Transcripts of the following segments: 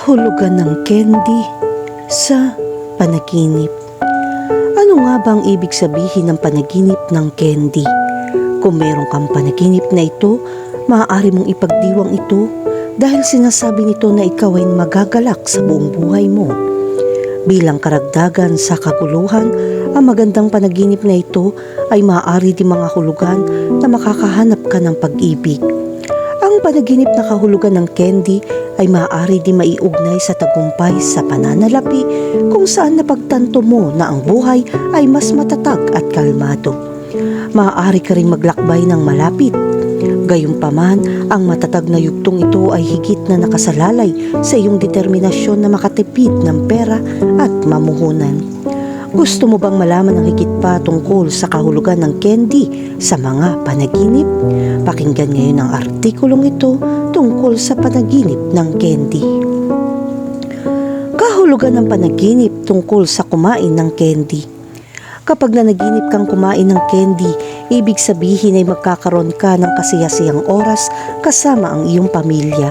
Kahulugan ng candy sa panaginip. Ano nga bang ibig sabihin ng panaginip ng candy? Kung meron kang panaginip na ito, maaari mong ipagdiwang ito dahil sinasabi nito na ikaw ay magagalak sa buong buhay mo. Bilang karagdagan sa kaguluhan, ang magandang panaginip na ito ay maaari di mga hulugan na makakahanap ka ng pag-ibig. Ang panaginip na kahulugan ng candy ay maaari di maiugnay sa tagumpay sa pananalapi kung saan napagtanto mo na ang buhay ay mas matatag at kalmado. Maaari ka rin maglakbay ng malapit. Gayunpaman, ang matatag na yugtong ito ay higit na nakasalalay sa iyong determinasyon na makatipid ng pera at mamuhunan. Gusto mo bang malaman ng higit pa tungkol sa kahulugan ng candy sa mga panaginip? Pakinggan ngayon ang artikulong ito tungkol sa panaginip ng candy. Kahulugan ng panaginip tungkol sa kumain ng candy. Kapag nanaginip kang kumain ng candy, ibig sabihin ay magkakaroon ka ng kasiyasiyang oras kasama ang iyong pamilya.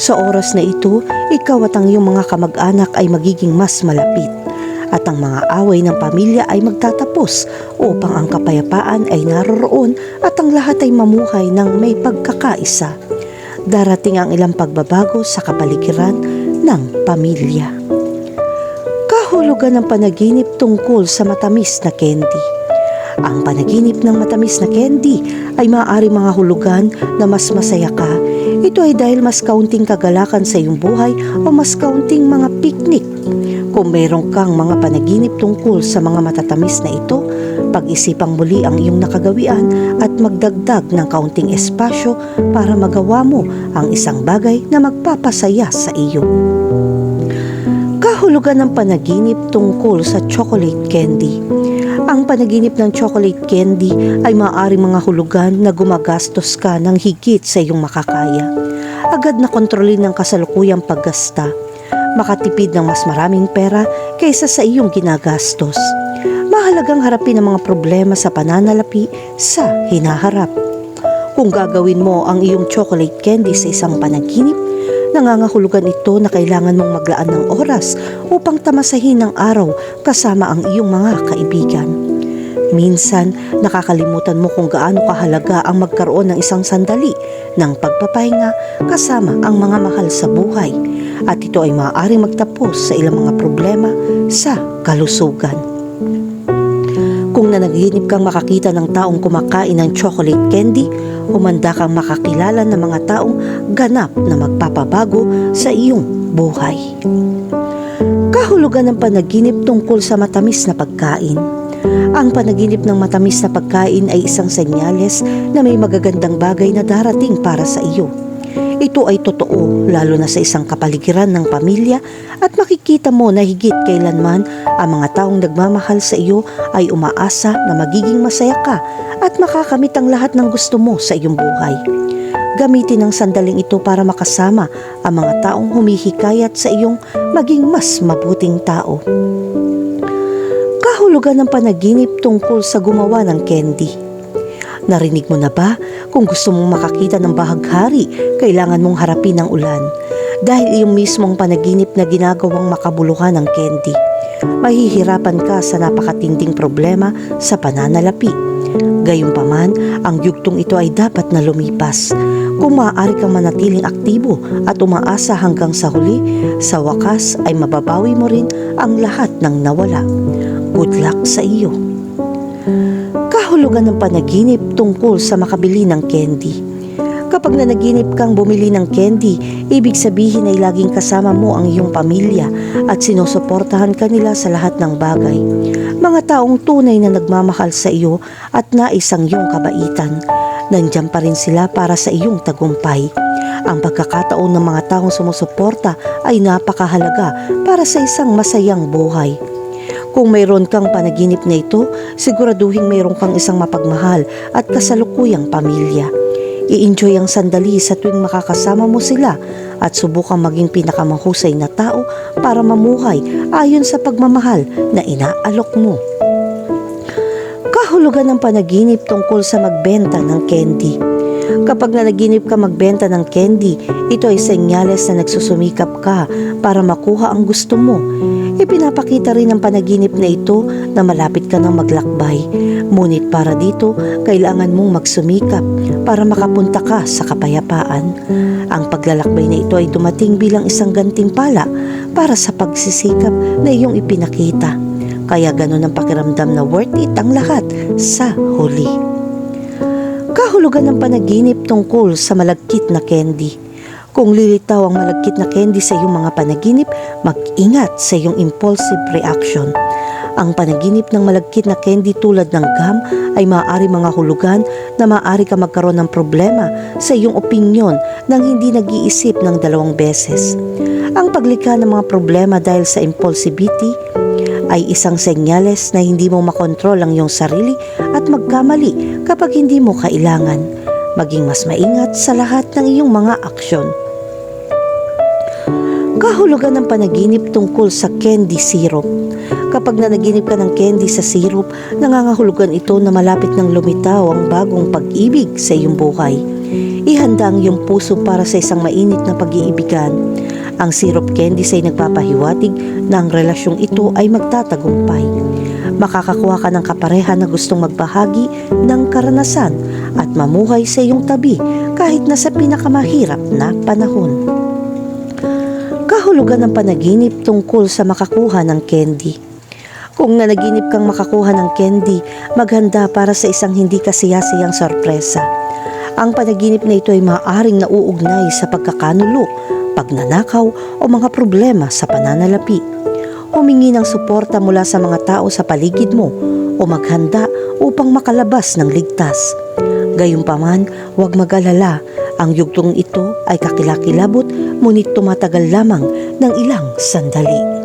Sa oras na ito, ikaw at ang iyong mga kamag-anak ay magiging mas malapit at ang mga away ng pamilya ay magtatapos upang ang kapayapaan ay naroroon at ang lahat ay mamuhay ng may pagkakaisa. Darating ang ilang pagbabago sa kapaligiran ng pamilya. Kahulugan ng panaginip tungkol sa matamis na candy. Ang panaginip ng matamis na candy ay maaari mga hulugan na mas masaya ka. Ito ay dahil mas kaunting kagalakan sa iyong buhay o mas kaunting mga picnic. Kung meron kang mga panaginip tungkol sa mga matatamis na ito, pag-isipang muli ang iyong nakagawian at magdagdag ng kaunting espasyo para magawa mo ang isang bagay na magpapasaya sa iyo. Kahulugan ng panaginip tungkol sa chocolate candy. Ang panaginip ng chocolate candy ay maaari mga hulugan na gumagastos ka ng higit sa iyong makakaya. Agad na kontrolin ng kasalukuyang paggasta. Makatipid ng mas maraming pera kaysa sa iyong ginagastos. Mahalagang harapin ang mga problema sa pananalapi sa hinaharap. Kung gagawin mo ang iyong chocolate candy sa isang panaginip, nangangahulugan ito na kailangan mong maglaan ng oras upang tamasahin ang araw kasama ang iyong mga kaibigan. Minsan, nakakalimutan mo kung gaano kahalaga ang magkaroon ng isang sandali ng pagpapahinga kasama ang mga mahal sa buhay at ito ay maaaring magtapos sa ilang mga problema sa kalusugan. Kung nanaginip kang makakita ng taong kumakain ng chocolate candy, humanda kang makakilala ng mga taong ganap na magpapabago sa iyong buhay. Kahulugan ng panaginip tungkol sa matamis na pagkain. Ang panaginip ng matamis na pagkain ay isang senyales na may magagandang bagay na darating para sa iyo. Ito ay totoo lalo na sa isang kapaligiran ng pamilya at makikita mo na higit kailanman ang mga taong nagmamahal sa iyo ay umaasa na magiging masaya ka at makakamit ang lahat ng gusto mo sa iyong buhay. Gamitin ang sandaling ito para makasama ang mga taong humihikayat sa iyong maging mas mabuting tao. Kahulugan ng panaginip tungkol sa gumawa ng candy. Narinig mo na ba kung gusto mong makakita ng bahaghari, kailangan mong harapin ang ulan dahil iyong mismong panaginip na ginagawang makabuluhan ng candy. Mahihirapan ka sa napakatinding problema sa pananalapi. Gayunpaman, ang yugtong ito ay dapat na lumipas. Kung maaari kang manatiling aktibo at umaasa hanggang sa huli, sa wakas ay mababawi mo rin ang lahat ng nawala. Good luck sa iyo. Kahulugan ng panaginip tungkol sa makabili ng candy. Kapag nanaginip kang bumili ng candy, ibig sabihin ay laging kasama mo ang iyong pamilya at sinusuportahan ka nila sa lahat ng bagay. Mga taong tunay na nagmamahal sa iyo at nais ang iyong kabaitan. Nandiyan pa rin sila para sa iyong tagumpay. Ang pagkakataon ng mga taong sumusuporta ay napakahalaga para sa isang masayang buhay. Kung mayroon kang panaginip na ito, siguraduhin mayroon kang isang mapagmahal at kasalukuyang pamilya. I-enjoy ang sandali sa tuwing makakasama mo sila at subukang maging pinakamahusay na tao para mamuhay ayon sa pagmamahal na inaalok mo. Kahulugan ng panaginip tungkol sa magbenta ng candy. Kapag nanaginip ka magbenta ng candy, ito ay senyales na nagsusumikap ka para makuha ang gusto mo. Ipinapakita rin ng panaginip na ito na malapit ka ng maglakbay. Ngunit para dito, kailangan mong magsumikap para makapunta ka sa kapayapaan. Ang paglalakbay na ito ay dumating bilang isang gantimpala para sa pagsisikap na iyong ipinakita. Kaya ganun ang pakiramdam na worth it ang lahat sa huli. Kahulugan ng panaginip tungkol sa malagkit na candy. Kung lilitaw ang malagkit na candy sa iyong mga panaginip, mag-ingat sa iyong impulsive reaction. Ang panaginip ng malagkit na candy tulad ng gum ay maaari mga hulugan na maaari ka magkaroon ng problema sa iyong opinyon nang hindi nag-iisip ng dalawang beses. Ang paglikha ng mga problema dahil sa impulsivity ay isang senyales na hindi mo makontrol ang iyong sarili at magkamali kapag hindi mo kailangan. Maging mas maingat sa lahat ng iyong mga aksyon. Kahulugan ng panaginip tungkol sa candy syrup. Kapag nanaginip ka ng candy sa syrup, nangangahulugan ito na malapit ng lumitaw ang bagong pag-ibig sa iyong buhay. Ihanda ang iyong puso para sa isang mainit na pag-iibigan. Ang syrup candy ay nagpapahiwatig na ang relasyong ito ay magtatagumpay. Makakakuha ka ng kapareha na gustong magbahagi ng karanasan at mamuhay sa iyong tabi kahit na sa pinakamahirap na panahon. Kahulugan ng panaginip tungkol sa makakuha ng candy. Kung nanaginip kang makakuha ng candy, maghanda para sa isang hindi kasiyasiyang sorpresa. Ang panaginip na ito ay maaaring nauugnay sa pagkakanulo, pagnanakaw o mga problema sa pananalapi. Humingi ng suporta mula sa mga tao sa paligid mo o maghanda upang makalabas ng ligtas. Gayunpaman, huwag mag-alala. Ang yugtong ito ay kakilakilabot ngunit tumatagal lamang ng ilang sandali.